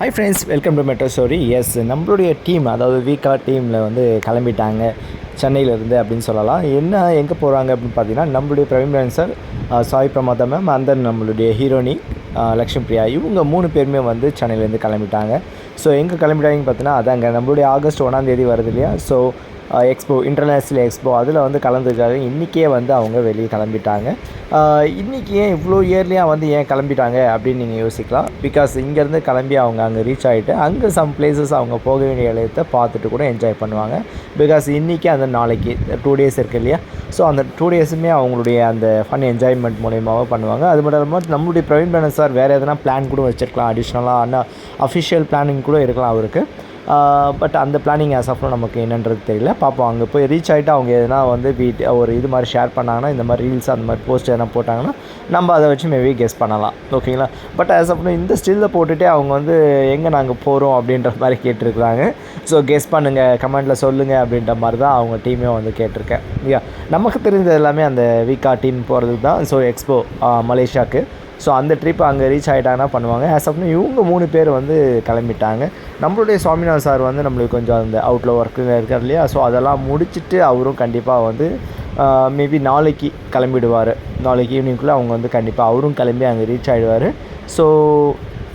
Hi friends welcome to metro story yes நம்மளுடைய team அதாவது வீக்கா டீமில் வந்து கிளம்பிட்டாங்க. சென்னையிலேருந்து அப்படின்னு சொல்லலாம். என்ன எங்கே போகிறாங்க அப்படின்னு பார்த்தீங்கன்னா நம்மளுடைய பிரவீன் சார் சாய் பிரமாதா மேம் அந்த நம்மளுடைய ஹீரோனி லக்ஷ்மி பிரியா இவங்க மூணு பேருமே வந்து சென்னையிலேருந்து கிளம்பிட்டாங்க. ஸோ எங்கே கிளம்பிட்டாங்கன்னு பார்த்தீங்கன்னா அதாங்க நம்மளுடைய ஆகஸ்ட் ஒன்றாந்தேதி வருது இல்லையா? ஸோ எக்ஸ்போ இன்டர்நேஷ்னல் எக்ஸ்போ அதில் வந்து கலந்துருக்காங்க. இன்றைக்கே வந்து அவங்க வெளியே கிளம்பிட்டாங்க. இன்றைக்கி ஏன் இவ்வளோ இயர்லியாக வந்து ஏன் கிளம்பிட்டாங்க அப்படின்னு நீங்கள் யோசிக்கலாம். பிகாஸ் இங்கேருந்து கிளம்பி அவங்க அங்கே ரீச் ஆகிட்டு அங்கே சம் பிளேசஸ் அவங்க போக வேண்டிய இடத்தை பார்த்துட்டு கூட என்ஜாய் பண்ணுவாங்க. பிகாஸ் இன்றைக்கி அந்த நாளைக்கு டூ டேஸ் இருக்கு இல்லையா? ஸோ அந்த டூ டேஸுமே அவங்களுடைய அந்த ஃபன் என்ஜாய்மெண்ட் மூலியமாக பண்ணுவாங்க. அது மட்டும் இல்லாமல் நம்மளுடைய பிரவீன் பேனன் சார் வேறு எதனா பிளான் கூட வச்சுருக்கலாம். அடிஷ்னலாக ஆனால் அஃபிஷியல் பிளானிங் கூட இருக்கலாம் அவருக்கு. பட் அந்த பிளானிங் ஆஸ் ஆஃப் நமக்கு என்னன்றது தெரியல. பார்ப்போம் அங்கே போய் ரீச் ஆகிட்டு அவங்க எதனா வந்து வீட் ஒரு இது மாதிரி ஷேர் பண்ணாங்கன்னா இந்த மாதிரி ரீல்ஸ் அந்த மாதிரி போஸ்ட் எதனா போட்டாங்கன்னா நம்ம அதை வச்சு மேபி கெஸ் பண்ணலாம். ஓகேங்களா பட் ஆஸ் ஆஃப் இந்த ஸ்டில்ல போட்டுகிட்டே அவங்க வந்து எங்கே நாங்கள் போகிறோம் அப்படின்ற மாதிரி கேட்டிருக்கிறாங்க. ஸோ கெஸ் பண்ணுங்கள் கமெண்ட்டில் சொல்லுங்கள் அப்படின்ற மாதிரி தான் அவங்க டீமே வந்து கேட்டிருக்கேன். இல்லையா நமக்கு தெரிஞ்சது எல்லாமே அந்த வீக்கா டீம் போகிறதுக்கு தான். ஸோ எக்ஸ்போ மலேசியாவுக்கு ஸோ அந்த ட்ரிப் அங்கே ரீச் ஆகிட்டாங்கன்னா பண்ணுவாங்க. ஆஸ் ஆஃப் இவங்க மூணு பேர் வந்து கிளம்பிட்டாங்க. நம்மளுடைய சுவாமிநாதன் சார் வந்து நம்மளுக்கு கொஞ்சம் அந்த அவுட்டில் ஒர்க்குங்க இருக்கார் இல்லையா? ஸோ அதெல்லாம் முடிச்சுட்டு அவரும் கண்டிப்பாக வந்து மேபி நாளைக்கு கிளம்பிடுவார். நாளைக்கு ஈவினிங்குள்ளே அவங்க வந்து கண்டிப்பாக அவரும் கிளம்பி அங்கே ரீச் ஆகிடுவார் ஸோ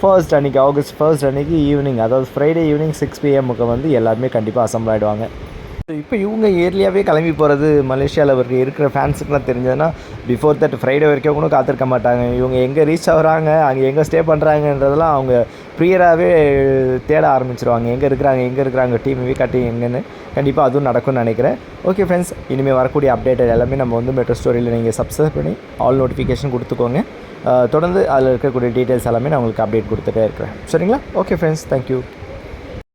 ஃபர்ஸ்ட் அன்றைக்கி ஆகஸ்ட் ஃபர்ஸ்ட் அன்றைக்கி ஈவினிங் அதாவது ஃப்ரைடே ஈவினிங் சிக்ஸ் பிஎம்முக்கு வந்து எல்லாருமே கண்டிப்பாக அசம்பிள் ஆகிடுவாங்க இப்போ இவங்க இயர்லியாகவே கிளம்பி போகிறது மலேசியாவில் அவருக்கு இருக்கிற ஃபேன்ஸுக்குலாம் தெரிஞ்சதுன்னா பிஃபோர் தட் ஃப்ரைடே வரைக்கும் கூட காத்திருக்க மாட்டாங்க. இவங்க எங்கே ரீச் ஆகுறாங்க அங்கே எங்கே ஸ்டே பண்ணுறாங்கன்றதெல்லாம் அவங்க ப்ரியராகவே தேட ஆரம்பிச்சிருவாங்க. எங்கே இருக்கிறாங்க எங்கே இருக்கிறாங்க டீம் வீக்காட்டி எங்கன்னு. கண்டிப்பாக அதுவும் நடக்கும்னு நினைக்கிறேன். ஓகே ஃப்ரெண்ட்ஸ் இனிமேல் வரக்கூடிய அப்டேட் எல்லாமே நம்ம வந்து மெட்ரோ ஸ்டோரியில் நீங்கள் சப்ஸ்கிரைப் பண்ணி ஆல் நோட்டிஃபிகேஷன் கொடுத்துக்கோங்க. தொடர்ந்து அதில் இருக்கக்கூடிய டீட்டெயில்ஸ் எல்லாமே நான் உங்களுக்கு அப்டேட் கொடுத்துட்டே இருக்கிறேன். சரிங்களா? Okay friends thank you